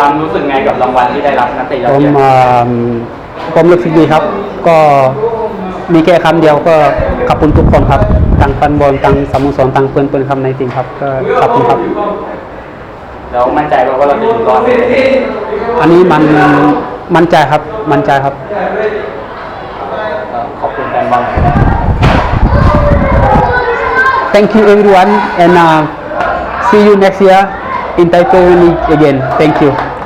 รัมย์รู้สึกไงกับรางวัลที่ได้รับนักเตะยอผดมเยี่ยมอ่าผมรู้สึกดีครับ ก็มีแค่คำเดียวก็ขอบคุณทุกคนครับทางแฟันบอลทางสโมสรทางเพื่อนเพื่อนๆครับในทีมครับ ก็ขอบคุณครับ แล้วมั่นใจว่าเราจะอยู่รอดไหมอันนี้มันมั่นใจครับมั่นใจครับ เอ่อขอบคุณแฟนบอลหน่อยนะ Thank you everyone and uh, see you next year in Taipei again. Thank you.